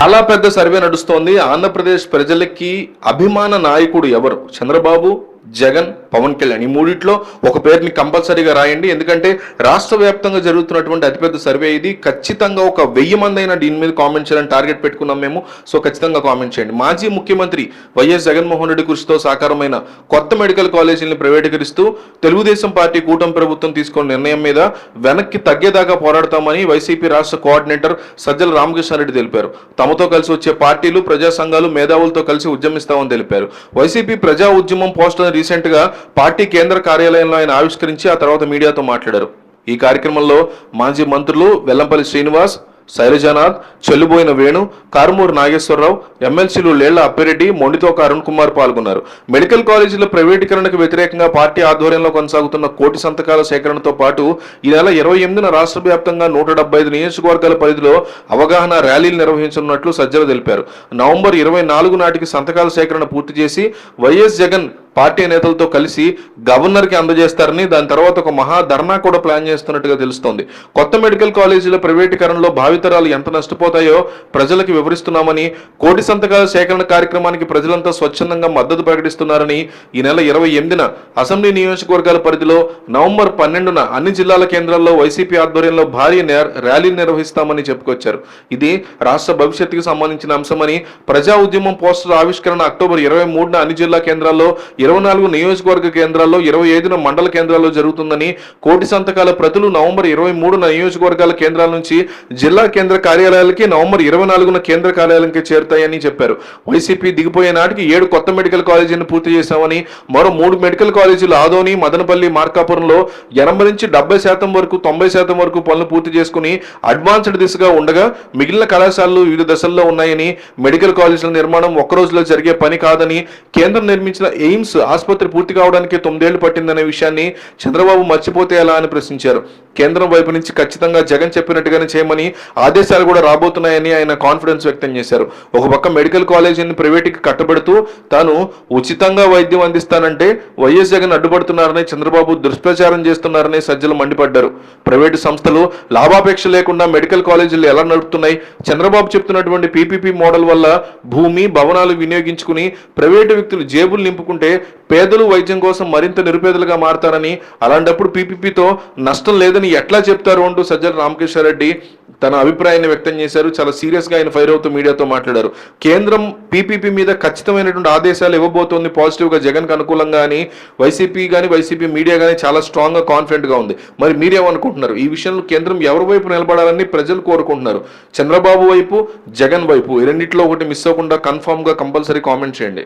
చాలా పెద్ద సర్వే నడుస్తోంది. ఆంధ్రప్రదేశ్ ప్రజలకి అభిమాన నాయకుడు ఎవరు? చంద్రబాబు జగన్ పవన్ కళ్యాణ్. ఈ మూడిట్లో ఒక పేరుని కంపల్సరీగా రాయండి. ఎందుకంటే రాష్ట్ర వ్యాప్తంగా జరుగుతున్నటువంటి అతిపెద్ద సర్వే ఇది. ఖచ్చితంగా ఒక వెయ్యి మంది అయినా దీని మీద కామెంట్ చేయాలని టార్గెట్ పెట్టుకున్నాం మేము. సో ఖచ్చితంగా కామెంట్ చేయండి. మాజీ ముఖ్యమంత్రి వైఎస్ జగన్మోహన్ రెడ్డి కృషితో సాకారమైన కొత్త మెడికల్ కాలేజీలను ప్రైవేటీకరిస్తూ తెలుగుదేశం పార్టీ కూటమి ప్రభుత్వం తీసుకున్న నిర్ణయం మీద వెనక్కి తగ్గేదాకా పోరాడతామని వైసీపీ రాష్ట్ర కోఆర్డినేటర్ సజ్జల రామకృష్ణారెడ్డి తెలిపారు. తమతో కలిసి వచ్చే పార్టీలు ప్రజా సంఘాలు మేధావులతో కలిసి ఉద్యమిస్తామని తెలిపారు. వైసీపీ ప్రజా ఉద్యమం పోస్టర్ రీసెంట్గా పార్టీ కేంద్ర కార్యాలయంలో ఆయన ఆవిష్కరించి ఆ తర్వాత మీడియాతో మాట్లాడారు. ఈ కార్యక్రమంలో మాజీ మంత్రులు వెల్లంపల్లి శ్రీనివాస్ శైలజానాథ్ చెల్లుబోయిన వేణు కారుమూరు నాగేశ్వరరావు ఎమ్మెల్సీలు లేళ్ళ అప్పిరెడ్డి మొండితోక అరుణ్ కుమార్ పాల్గొన్నారు. మెడికల్ కాలేజీల ప్రైవేటీకరణకు వ్యతిరేకంగా పార్టీ ఆధ్వర్యంలో కొనసాగుతున్న కోటి సంతకాల సేకరణతో పాటు ఈ నెల ఇరవై ఎనిమిదిన రాష్ట్ర వ్యాప్తంగా నూట డెబ్బై ఐదు నియోజకవర్గాల పరిధిలో అవగాహన ర్యాలీలు నిర్వహించనున్నట్లు సజ్జల తెలిపారు. నవంబర్ ఇరవై నాలుగు నాటికి సంతకాల సేకరణ పూర్తి చేసి వైఎస్ జగన్ పార్టీ నేతలతో కలిసి గవర్నర్కి అందజేస్తారని దాని తర్వాత ఒక మహా ధర్నా కూడా ప్లాన్ చేస్తున్నట్టుగా తెలుస్తోంది. కొత్త మెడికల్ కాలేజీల ప్రైవేటీకరణలో భావితరాలు ఎంత నష్టపోతాయో ప్రజలకు వివరిస్తున్నామని కోటి సంతకాల సేకరణ కార్యక్రమానికి ప్రజలంతా స్వచ్ఛందంగా మద్దతు ప్రకటిస్తున్నారని ఈ నెల ఇరవై ఎనిమిదిన అసెంబ్లీ నియోజకవర్గాల పరిధిలో నవంబర్ పన్నెండున అన్ని జిల్లాల కేంద్రాల్లో వైసీపీ ఆధ్వర్యంలో భారీ ర్యాలీ నిర్వహిస్తామని చెప్పుకొచ్చారు. ఇది రాష్ట్ర భవిష్యత్తుకు సంబంధించిన అంశమని ప్రజా ఉద్యమం పోస్టర్ ఆవిష్కరణ అక్టోబర్ ఇరవై మూడున అన్ని జిల్లా కేంద్రాల్లో ఇరవై నాలుగు నియోజకవర్గ కేంద్రాల్లో ఇరవై ఐదున మండల కేంద్రాల్లో జరుగుతుందని కోటి సంతకాల ప్రతులు నవంబర్ ఇరవై మూడున నియోజకవర్గాల కేంద్రాల నుంచి జిల్లా కేంద్ర కార్యాలయాలకి నవంబర్ ఇరవై నాలుగున కేంద్ర కార్యాలయానికి చేరుతాయని చెప్పారు. వైసీపీ దిగిపోయే నాటికి ఏడు కొత్త మెడికల్ కాలేజీని పూర్తి చేశామని మరో మూడు మెడికల్ కాలేజీలు ఆదోని మదనపల్లి మార్కాపురంలో ఎనభై నుంచి డెబ్బై శాతం వరకు తొంభై శాతం వరకు పనులు పూర్తి చేసుకుని అడ్వాన్స్డ్ దిశగా ఉండగా మిగిలిన కళాశాలలు వివిధ దశల్లో ఉన్నాయని మెడికల్ కాలేజీల నిర్మాణం ఒక్క రోజులో జరిగే పని కాదని కేంద్రం నిర్మించిన ఎయిమ్స్ ఆసుపత్రి పూర్తి కావడానికి తొమ్మిదేళ్ళు పట్టిందనే విషయాన్ని చంద్రబాబు మర్చిపోతే ఎలా అని ప్రశ్నించారు. కేంద్రం వైపు నుంచి ఖచ్చితంగా జగన్ చెప్పినట్టుగానే చేయమని ఆదేశాలు కూడా రాబోతున్నాయని ఆయన కాన్ఫిడెన్స్ వ్యక్తం చేశారు. ఒక పక్క మెడికల్ కాలేజీని ప్రైవేట్కి కట్టబెడుతూ తాను ఉచితంగా వైద్యం అందిస్తానంటే వైఎస్ జగన్ అడ్డుపడుతున్నారని చంద్రబాబు దుష్ప్రచారం చేస్తున్నారని సజ్జలు మండిపడ్డారు. ప్రైవేటు సంస్థలు లాభాపేక్ష లేకుండా మెడికల్ కాలేజీలు ఎలా నడుపుతున్నాయి? చంద్రబాబు చెప్తున్నటువంటి పీపీపీ మోడల్ వల్ల భూమి భవనాలు వినియోగించుకుని ప్రైవేటు వ్యక్తులు జేబులు నింపుకుంటే పేదలు వైద్యం కోసం మరింత నిరుపేదలుగా మారతారని అలాంటప్పుడు పీపీపీతో నష్టం లేదని ఎట్లా చెప్తారు అంటూ సజ్జల రామకృష్ణారెడ్డి తన అభిప్రాయాన్ని వ్యక్తం చేశారు. చాలా సీరియస్గా ఆయన ఫైర్ అవుతూ మీడియాతో మాట్లాడారు. కేంద్రం పీపీపీ మీద ఖచ్చితమైనటువంటి ఆదేశాలు ఇవ్వబోతోంది. పాజిటివ్గా జగన్ అనుకూలంగా అని వైసీపీ కానీ వైసీపీ మీడియా కానీ చాలా స్ట్రాంగ్గా కాన్ఫిడెంట్గా కాన్ఫిడెంట్గా ఉంది. మరి మీరేమనుకుంటున్నారు? ఈ విషయంలో కేంద్రం ఎవరి వైపు నిలబడాలని ప్రజలు కోరుకుంటున్నారు? చంద్రబాబు వైపు జగన్ వైపు ఈ ఒకటి మిస్ అవ్వకుండా కన్ఫామ్గా కంపల్సరీ కామెంట్ చేయండి.